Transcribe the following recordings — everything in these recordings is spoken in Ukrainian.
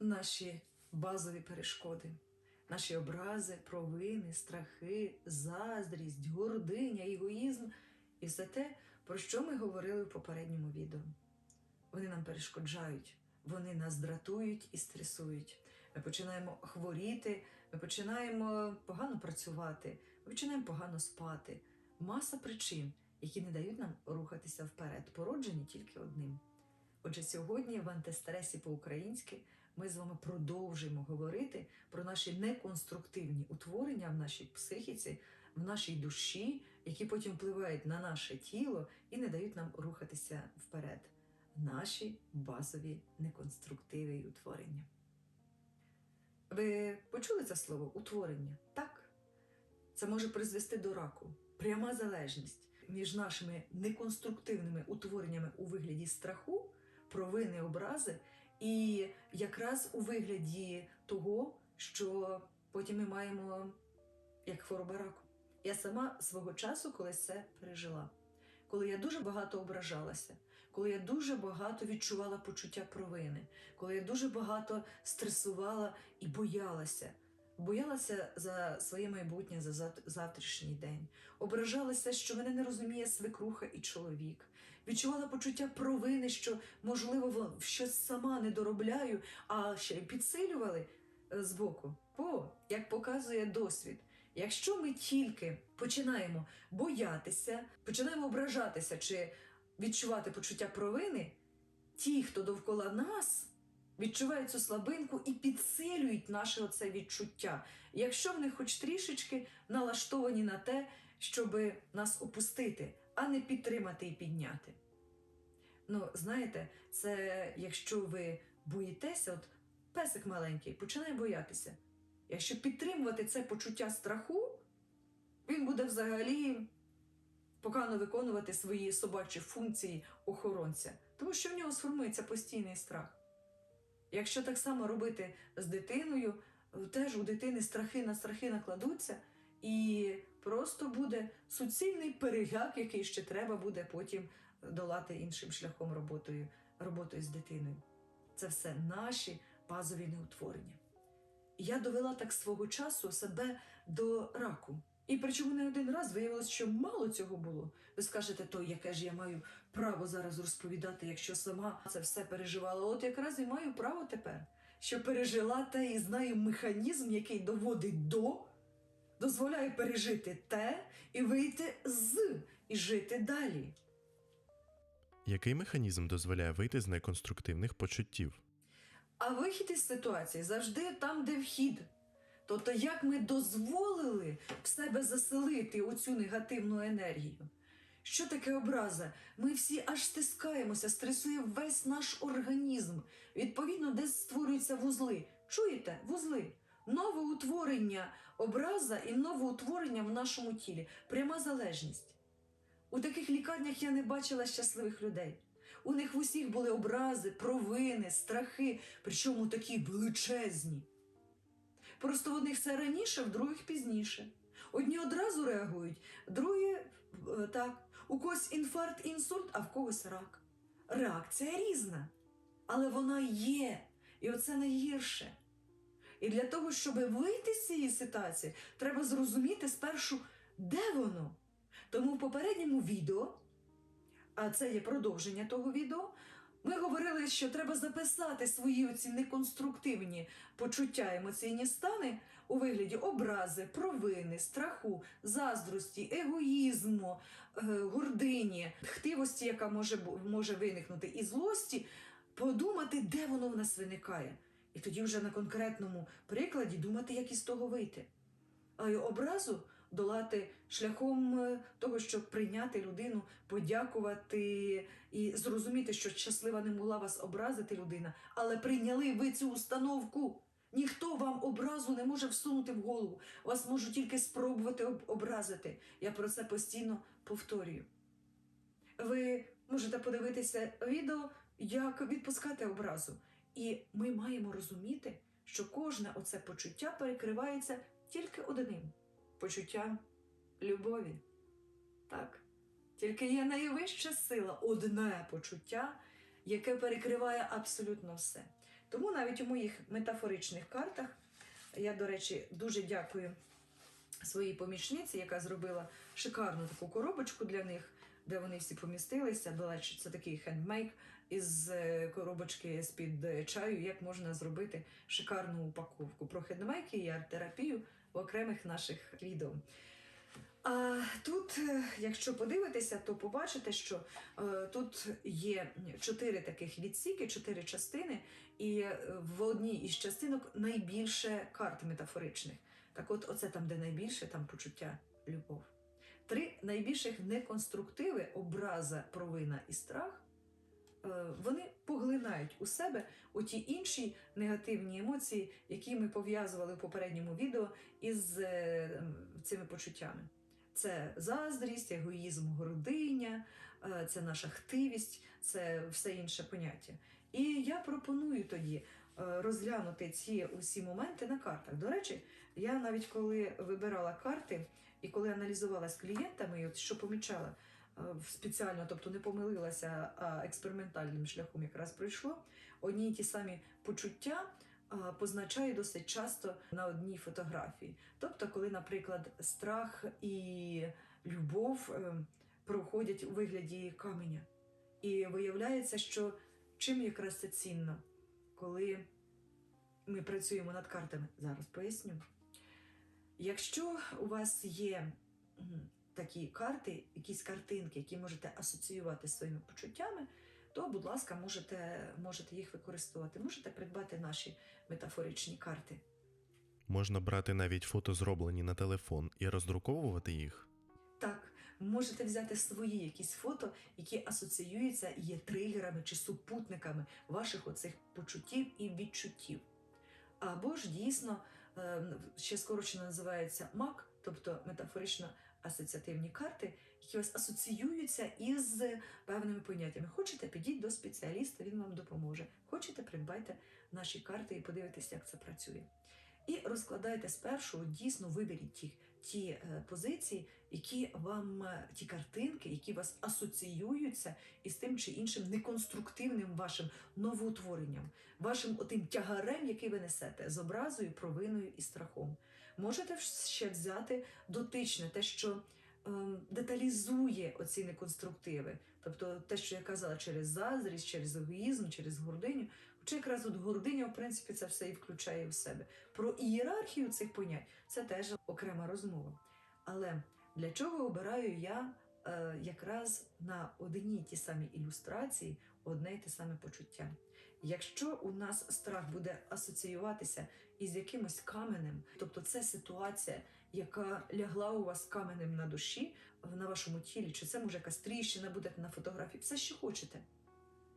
наші базові перешкоди, наші образи, провини, страхи, заздрість, гординя, егоїзм і все те, про що ми говорили в попередньому відео. Вони нам перешкоджають, вони нас дратують і стресують. Ми починаємо хворіти, ми починаємо погано працювати, ми починаємо погано спати. Маса причин, які не дають нам рухатися вперед, породжені тільки одним. Отже, сьогодні в антистресі по-українськи ми з вами продовжуємо говорити про наші неконструктивні утворення в нашій психіці, в нашій душі, які потім впливають на наше тіло і не дають нам рухатися вперед. Наші базові неконструктиви утворення. Ви почули це слово утворення? Так. Це може призвести до раку. Пряма залежність між нашими неконструктивними утвореннями у вигляді страху, провини, образи, і якраз у вигляді того, що потім ми маємо як хвороба раку. Я сама свого часу колись це пережила. Коли я дуже багато ображалася, коли я дуже багато відчувала почуття провини, коли я дуже багато стресувала і боялася. Боялася за своє майбутнє, за зав- завтрашній день, ображалася, що мене не розуміє свекруха і чоловік. Відчувала почуття провини, що, можливо, щось сама не доробляю, а ще й підсилювали е, збоку. Бо, як показує досвід, якщо ми тільки починаємо боятися, починаємо ображатися чи відчувати почуття провини, ті, хто довкола нас, відчувають цю слабинку і підсилюють наше оце відчуття, якщо вони хоч трішечки налаштовані на те, щоб нас опустити, а не підтримати і підняти. Ну, знаєте, це якщо ви боїтеся, от песик маленький починає боятися. Якщо підтримувати це почуття страху, він буде взагалі погано виконувати свої собачі функції охоронця, тому що в нього сформується постійний страх. Якщо так само робити з дитиною, теж у дитини страхи на страхи накладуться, і просто буде суцільний переляк, який ще треба буде потім долати іншим шляхом роботою, роботою з дитиною. Це все наші базові неутворення. Я довела так свого часу себе до раку. І причому не один раз виявилось, що мало цього було. Ви скажете, то яке ж я маю право зараз розповідати, якщо сама це все переживала. От якраз і маю право тепер, що пережила те і знаю механізм, який доводить до, дозволяє пережити те і вийти з і жити далі. Який механізм дозволяє вийти з неконструктивних почуттів? А вихід із ситуації завжди там, де вхід. Тобто, як ми дозволили в себе заселити оцю негативну енергію. Що таке образа? Ми всі аж стискаємося, стресує весь наш організм. Відповідно, десь створюються вузли. Чуєте? Вузли. Нове утворення образа і нове утворення в нашому тілі. Пряма залежність. У таких лікарнях я не бачила щасливих людей. У них в усіх були образи, провини, страхи, причому такі величезні. Просто в одних це раніше, в других пізніше. Одні одразу реагують, другі е, так. У когось інфаркт, інсульт, а в когось рак. Реакція різна, але вона є, і оце найгірше. І для того, щоб вийти з цієї ситуації, треба зрозуміти спершу, де воно. Тому в попередньому відео, а це є продовження того відео, ми говорили, що треба записати свої оці неконструктивні почуття, емоційні стани у вигляді образи, провини, страху, заздрості, егоїзму, е, гордині, хтивості, яка може, може виникнути, і злості, подумати, де воно в нас виникає. І тоді вже на конкретному прикладі думати, як із того вийти. А й образу долати шляхом е, того, щоб прийняти людину, подякувати і зрозуміти, що щаслива не могла вас образити людина, але прийняли ви цю установку. Ніхто вам образу не може всунути в голову. Вас можуть тільки спробувати образити. Я про це постійно повторюю. Ви можете подивитися відео, як відпускати образу. І ми маємо розуміти, що кожне оце почуття перекривається тільки одним почуттям любові. Так, тільки є найвища сила, одне почуття, яке перекриває абсолютно все. Тому навіть у моїх метафоричних картах я, до речі, дуже дякую своїй помічниці, яка зробила шикарну таку коробочку для них, де вони всі помістилися. До речі, це такий хендмейк із е, коробочки з-під е, чаю, як можна зробити шикарну упаковку. Про хендмейки і арт-терапію в окремих наших відео. А тут, е, якщо подивитися, то побачите, що е, тут є чотири таких відсіки, чотири частини, і в одній із частинок найбільше карт метафоричних. Так от, оце там, де найбільше, там почуття, любов. Три найбільших неконструктиви, образа, провина і страх, вони поглинають у себе оті інші негативні емоції, які ми пов'язували в попередньому відео із е, цими почуттями. Це заздрість, егоїзм, гординя, е, це наша хтивість, це все інше поняття. І я пропоную тоді е, розглянути ці усі моменти на картах. До речі, я навіть коли вибирала карти і коли аналізувала з клієнтами, і от що помічала е, спеціально, тобто не помилилася, а експериментальним шляхом якраз пройшло, одні й ті самі почуття а, позначаю досить часто на одній фотографії. Тобто, коли, наприклад, страх і любов е, проходять у вигляді каменя. І виявляється, що чим якраз це цінно, коли ми працюємо над картами. Зараз поясню. Якщо у вас є такі карти, якісь картинки, які можете асоціювати з своїми почуттями, то, будь ласка, можете, можете їх використовувати. Можете придбати наші метафоричні карти. Можна брати навіть фото, зроблені на телефон, і роздруковувати їх. Так, можете взяти свої якісь фото, які асоціюються і є тригерами чи супутниками ваших оцих почуттів і відчуттів. Або ж дійсно е, ще скорочено називається МАК, тобто метафорично асоціативні карти, які вас асоціюються із певними поняттями. Хочете, підіть до спеціаліста, він вам допоможе. Хочете, придбайте наші карти і подивитися, як це працює. І розкладайте спершу, дійсно виберіть ті, ті е, позиції, які вам, е, ті картинки, які вас асоціюються із тим чи іншим неконструктивним вашим новоутворенням, вашим отим тягарем, який ви несете, з образою, провиною і страхом. Можете ще взяти дотичне, те, що ем, деталізує оці неконструктиви. Тобто те, що я казала, через заздрість, через егоїзм, через гординю. Хоча якраз от гординя, в принципі, це все і включає в себе. Про ієрархію цих понять це теж окрема розмова. Але для чого обираю я е, якраз на одній ті самі ілюстрації одне й те саме почуття? Якщо у нас страх буде асоціюватися із якимось каменем, тобто це ситуація, яка лягла у вас каменем на душі, на вашому тілі, чи це може якась тріщина буде на фотографії, все, що хочете,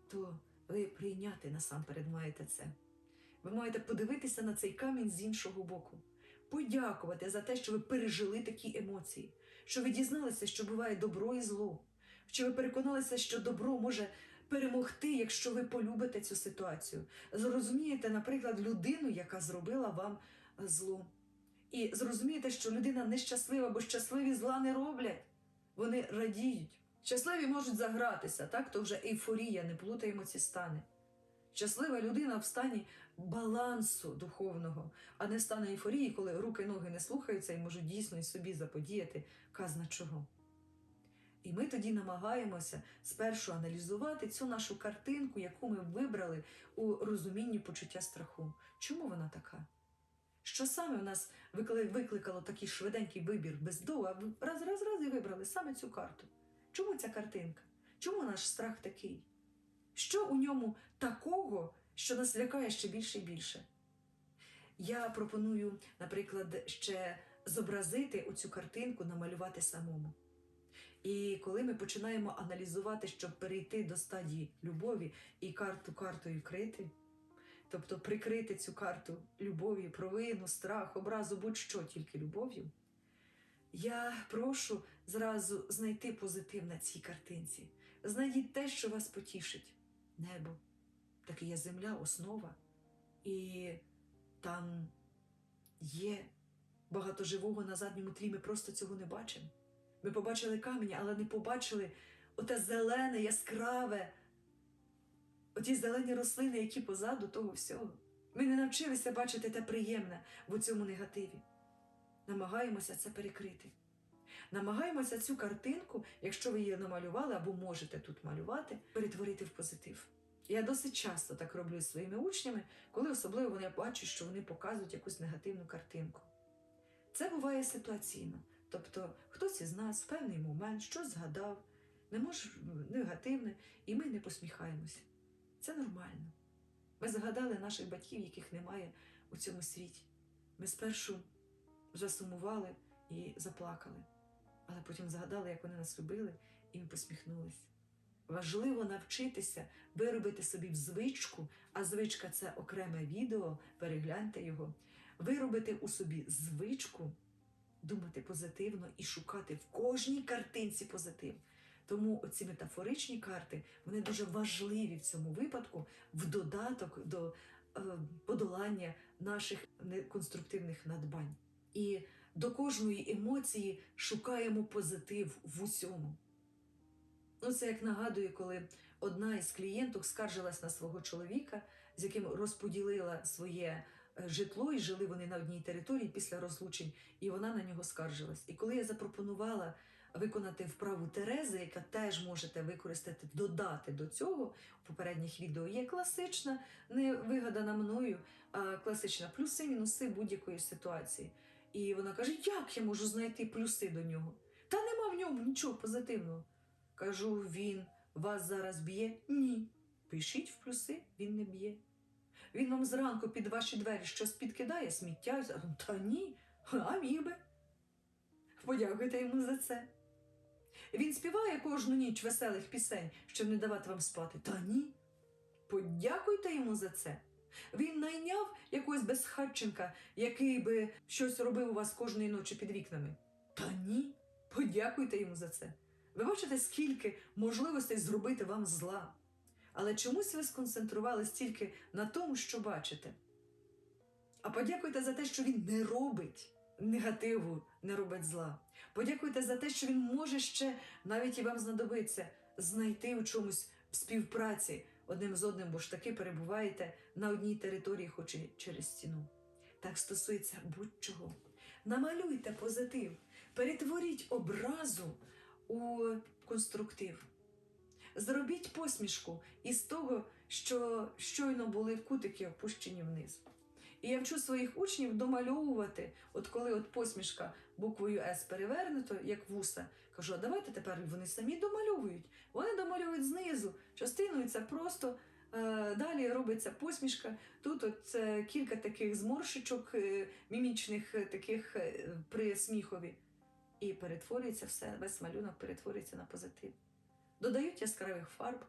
то ви прийняти насамперед маєте це. Ви маєте подивитися на цей камінь з іншого боку, подякувати за те, що ви пережили такі емоції, що ви дізналися, що буває добро і зло, що ви переконалися, що добро може перемогти, якщо ви полюбите цю ситуацію. Зрозумієте, наприклад, людину, яка зробила вам зло. І зрозумієте, що людина нещаслива, бо щасливі зла не роблять. Вони радіють. Щасливі можуть загратися, так? То вже ейфорія, не плутаємо ці стани. Щаслива людина в стані балансу духовного, а не в ейфорії, коли руки ноги не слухаються і можуть дійсно і собі заподіяти казна чого. І ми тоді намагаємося спершу аналізувати цю нашу картинку, яку ми вибрали у розумінні почуття страху. Чому вона така? Що саме в нас викликало такий швиденький вибір без до, а раз, раз, раз і вибрали саме цю карту? Чому ця картинка? Чому наш страх такий? Що у ньому такого, що нас лякає ще більше і більше? Я пропоную, наприклад, ще зобразити оцю картинку, намалювати самому. І коли ми починаємо аналізувати, щоб перейти до стадії любові і карту картою крити, тобто прикрити цю карту любові, провину, страх, образу, будь-що тільки любов'ю, я прошу зразу знайти позитив на цій картинці. Знайдіть те, що вас потішить. Небо, таке є земля, основа. І там є багато живого на задньому тлі, ми просто цього не бачимо. Ми побачили камінь, але не побачили оте зелене, яскраве, Оті зелені рослини, які позаду того всього. Ми не навчилися бачити те приємне в цьому негативі. Намагаємося це перекрити. Намагаємося цю картинку, якщо ви її намалювали або можете тут малювати, перетворити в позитив. Я досить часто так роблю зі своїми учнями, коли особливо вони бачать, що вони показують якусь негативну картинку. Це буває ситуаційно. Тобто хтось із нас в певний момент щось згадав, не може негативне, і ми не посміхаємося. Це нормально. Ми згадали наших батьків, яких немає у цьому світі. Ми спершу засумували і заплакали, але потім згадали, як вони нас любили, і ми посміхнулися. Важливо навчитися виробити собі в звичку, а звичка це окреме відео, перегляньте його, виробити у собі звичку думати позитивно і шукати в кожній картинці позитив. Тому оці метафоричні карти вони дуже важливі в цьому випадку в додаток до е, подолання наших неконструктивних надбань. І до кожної емоції шукаємо позитив в усьому. Ну, це як нагадую, коли одна із клієнток скаржилась на свого чоловіка, з яким розподілила своє житло, і жили вони на одній території після розлучень, і вона на нього скаржилась. І коли я запропонувала виконати вправу Терези, яка теж можете використати, додати до цього в попередніх відео, є класична, не вигадана мною, а класична плюси, мінуси будь-якої ситуації. І вона каже: як я можу знайти плюси до нього? Та нема в ньому нічого позитивного. Кажу, він вас зараз б'є? Ні. Пишіть в плюси, він не б'є. Він вам зранку під ваші двері щось підкидає, сміття. Та ні, а міг би. Подякуйте йому за це. Він співає кожну ніч веселих пісень, щоб не давати вам спати. Та ні. Подякуйте йому за це. Він найняв якогось безхатченка, який би щось робив у вас кожної ночі під вікнами. Та ні. Подякуйте йому за це. Ви бачите, скільки можливостей зробити вам зла. Але чомусь ви сконцентрувались тільки на тому, що бачите. А подякуйте за те, що він не робить негативу, не робить зла. Подякуйте за те, що він може ще, навіть і вам знадобиться, знайти у чомусь співпраці одним з одним, бо ж таки перебуваєте на одній території, хоч і через стіну. Так стосується будь-чого. Намалюйте позитив, перетворіть образу у конструктив. Зробіть посмішку із того, що щойно були кутики опущені вниз. І я вчу своїх учнів домальовувати, от коли от посмішка буквою С перевернуто, як вуса, кажу, а давайте тепер вони самі домальовують. Вони домальовують знизу, частиною це просто е, далі робиться посмішка. Тут от е, кілька таких зморшечок е, мімічних таких при сміхові. І перетворюється все, весь малюнок перетворюється на позитив. Додають яскравих фарб,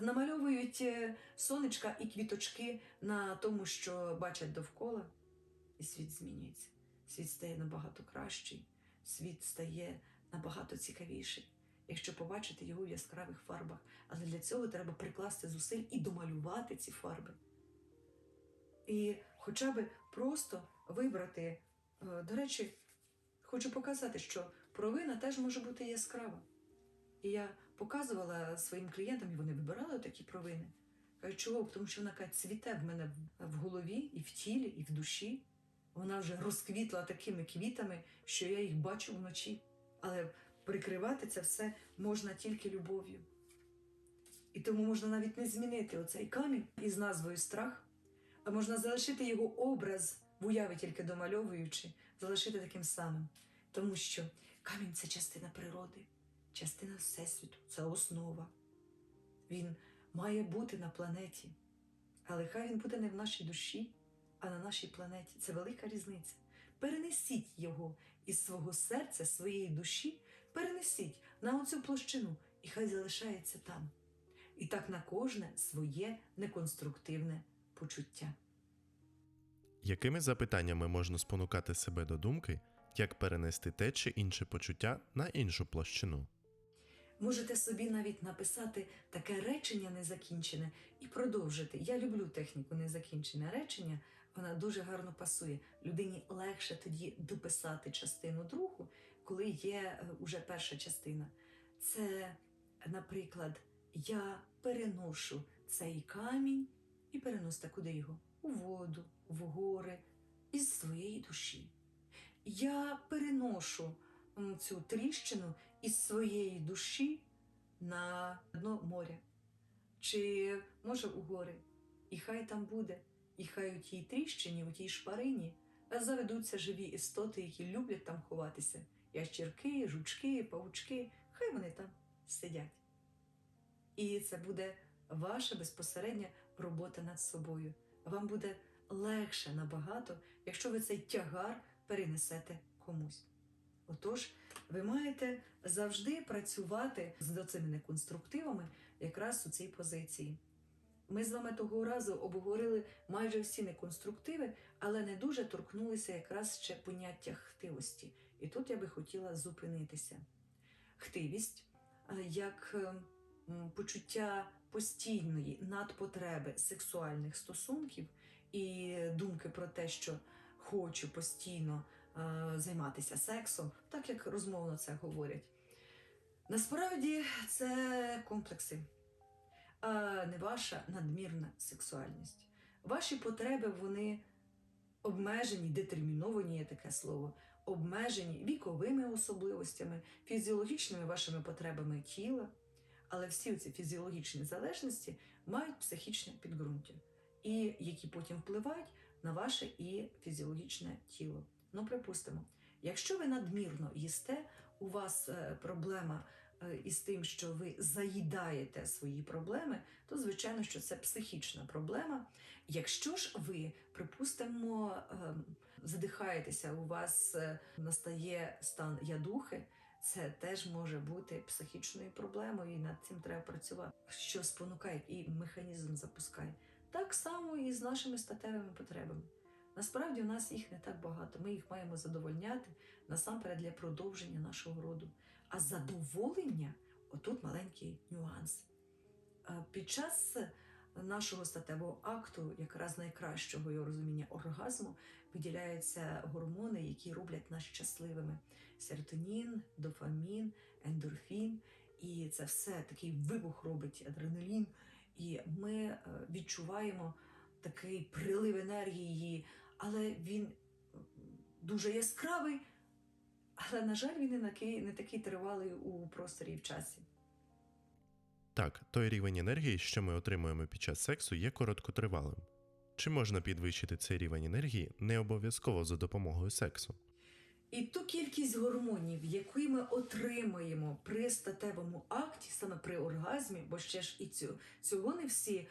намальовують е, сонечка і квіточки на тому, що бачать довкола, і світ змінюється. Світ стає набагато кращий, світ стає набагато цікавіший, якщо побачити його в яскравих фарбах. Але для цього треба прикласти зусиль і домалювати ці фарби. І хоча б просто вибрати, е, до речі, хочу показати, що провина теж може бути яскрава. І я показувала своїм клієнтам, і вони вибирали такі провини. Кажуть, чого? Тому що вона каже, цвіте в мене в- голові, і в тілі, і в душі. Вона вже розквітла такими квітами, що я їх бачу вночі. Але прикривати це все можна тільки любов'ю. І тому можна навіть не змінити оцей камінь із назвою страх, а можна залишити його образ в уяві, тільки домальовуючи, залишити таким самим. Тому що камінь це частина природи, частина Всесвіту, це основа. Він має бути на планеті. Але хай він буде не в нашій душі, а на нашій планеті. Це велика різниця. Перенесіть його із свого серця, своєї душі, перенесіть на оцю площину, і хай залишається там. І так на кожне своє неконструктивне почуття. Якими запитаннями можна спонукати себе до думки, як перенести те чи інше почуття на іншу площину? Можете собі навіть написати таке речення незакінчене і продовжити. Я люблю техніку незакінчене речення, вона дуже гарно пасує. Людині легше тоді дописати частину другу, коли є е, уже перша частина. Це, наприклад, я переношу цей камінь і переносите куди його? У воду, в гори, із своєї душі. Я переношу цю тріщину із своєї душі на дно моря, чи може у гори. І хай там буде, і хай у тій тріщині, у тій шпарині заведуться живі істоти, які люблять там ховатися. Ящірки, жучки, павучки, хай вони там сидять. І це буде ваша безпосередня робота над собою. Вам буде легше набагато, якщо ви цей тягар перенесете комусь. Отож, ви маєте завжди працювати з цими неконструктивами якраз у цій позиції. Ми з вами того разу обговорили майже всі неконструктиви, але не дуже торкнулися якраз ще поняття хтивості. І тут я би хотіла зупинитися. Хтивість е, як е, почуття постійної надпотреби сексуальних стосунків і думки про те, що хочу постійно займатися сексом, так як розмовно це говорять. Насправді це комплекси, а не ваша надмірна сексуальність. Ваші потреби вони обмежені, детерміновані є таке слово, обмежені віковими особливостями, фізіологічними вашими потребами тіла. Але всі ці фізіологічні залежності мають психічне підґрунтя, і які потім впливають на ваше і фізіологічне тіло. Ну, припустимо, якщо ви надмірно їсте, у вас е, проблема е, із тим, що ви заїдаєте свої проблеми, то звичайно, що це психічна проблема. Якщо ж ви, припустимо, ем, задихаєтеся, у вас е, настає стан ядухи, це теж може бути психічною проблемою, і над цим треба працювати. Що спонукає і механізм запускає. Так само і з нашими статевими потребами. Насправді у нас їх не так багато. Ми їх маємо задовольняти насамперед для продовження нашого роду. А задоволення отут маленький нюанс. Е, Під час нашого статевого акту, якраз найкращого його розуміння оргазму, виділяються гормони, які роблять нас щасливими: серотонін, дофамін, ендорфін. І це все такий вибух робить адреналін. І ми е, відчуваємо такий прилив енергії, але він дуже яскравий. Але, на жаль, він не такий, не такий тривалий у просторі і в часі. Так, той рівень енергії, що ми отримуємо під час сексу, є короткотривалим. Чи можна підвищити цей рівень енергії не обов'язково за допомогою сексу? І ту кількість гормонів, яку ми отримаємо при статевому акті, саме при оргазмі, бо ще ж і цю, цього не всі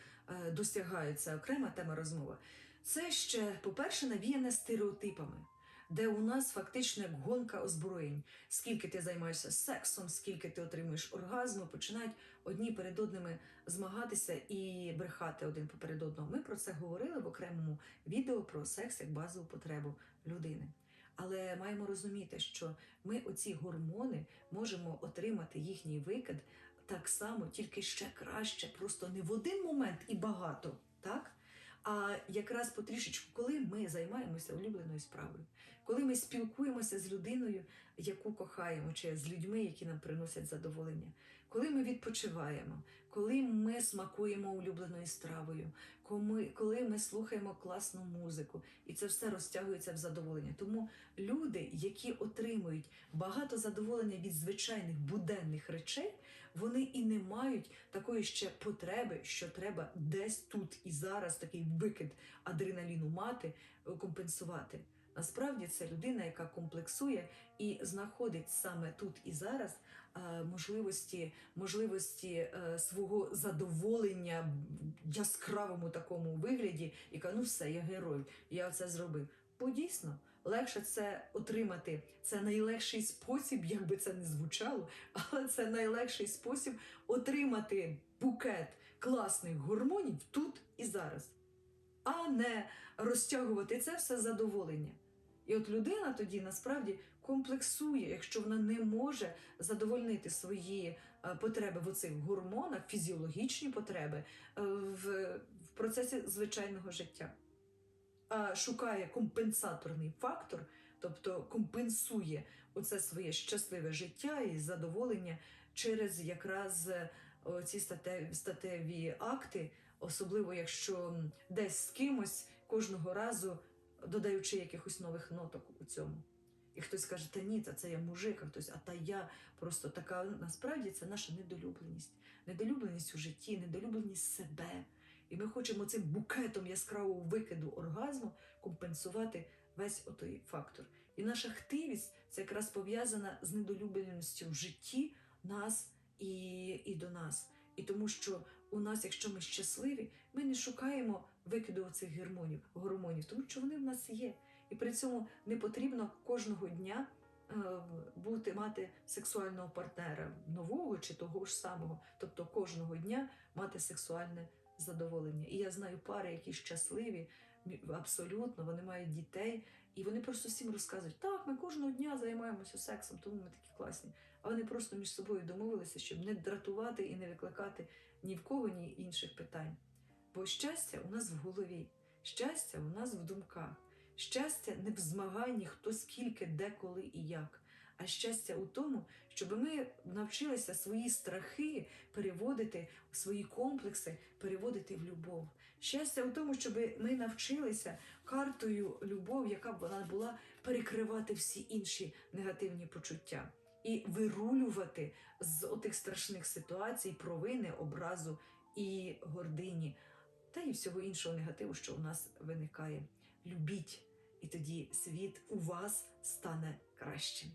е, досягають, це окрема тема розмови. Це ще, по-перше, навіяне стереотипами, де у нас фактично як гонка озброєнь. Скільки ти займаєшся сексом, скільки ти отримуєш оргазму, починають одні перед одними змагатися і брехати один поперед одного. Ми про це говорили в окремому відео про секс як базову потребу людини. Але маємо розуміти, що ми оці гормони можемо отримати їхній викид так само, тільки ще краще, просто не в один момент і багато, так? А якраз потрішечку, коли ми займаємося улюбленою справою, коли ми спілкуємося з людиною, яку кохаємо, чи з людьми, які нам приносять задоволення, коли ми відпочиваємо, коли ми смакуємо улюбленою стравою, коли, ми слухаємо класну музику, і це все розтягується в задоволення. Тому люди, які отримують багато задоволення від звичайних буденних речей, вони і не мають такої ще потреби, що треба десь тут і зараз такий викид адреналіну мати, е, компенсувати. Насправді це людина, яка комплексує і знаходить саме тут і зараз е, можливості, можливості е, свого задоволення в яскравому такому вигляді, каже, ну все, я герой, я це зробив. Бо дійсно легше це отримати. Це найлегший спосіб, як би це не звучало, але це найлегший спосіб отримати букет класних гормонів тут і зараз, а не розтягувати це все задоволення. І от людина тоді насправді комплексує, якщо вона не може задовольнити свої е, потреби в оцих гормонах, фізіологічні потреби е, в, процесі звичайного життя, шукає компенсаторний фактор, тобто компенсує оце своє щасливе життя і задоволення через якраз е, ці статеві, акти особливо якщо десь з кимось кожного разу додаючи якихось нових ноток у цьому. І хтось каже, та ні, та це я мужик, а хтось, а та я просто така. Насправді це наша недолюбленість, недолюбленість у житті, недолюбленість себе. І ми хочемо цим букетом яскравого викиду оргазму компенсувати весь отой фактор. І наша хтивість це якраз пов'язана з недолюбленістю в житті нас і, і до нас. І тому що у нас, якщо ми щасливі, ми не шукаємо викиду цих гормонів, гормонів, тому що вони в нас є. І при цьому не потрібно кожного дня е, бути мати сексуального партнера нового чи того ж самого, тобто кожного дня мати сексуальне задоволення. І я знаю пари, які щасливі, абсолютно, вони мають дітей, і вони просто всім розказують: так, ми кожного дня займаємося сексом, тому ми такі класні. А вони просто між собою домовилися, щоб не дратувати і не викликати ні в кого, ні інших питань. Бо щастя у нас в голові, щастя у нас в думках. Щастя не в змаганні хто скільки, де, коли і як. А щастя у тому, щоб ми навчилися свої страхи переводити, свої комплекси переводити в любов. Щастя у тому, щоб ми навчилися картою любов, яка б вона була перекривати всі інші негативні почуття і вирулювати з отих страшних ситуацій, провини, образу і гордині, та й всього іншого негативу, що у нас виникає. Любіть, і тоді світ у вас стане кращим.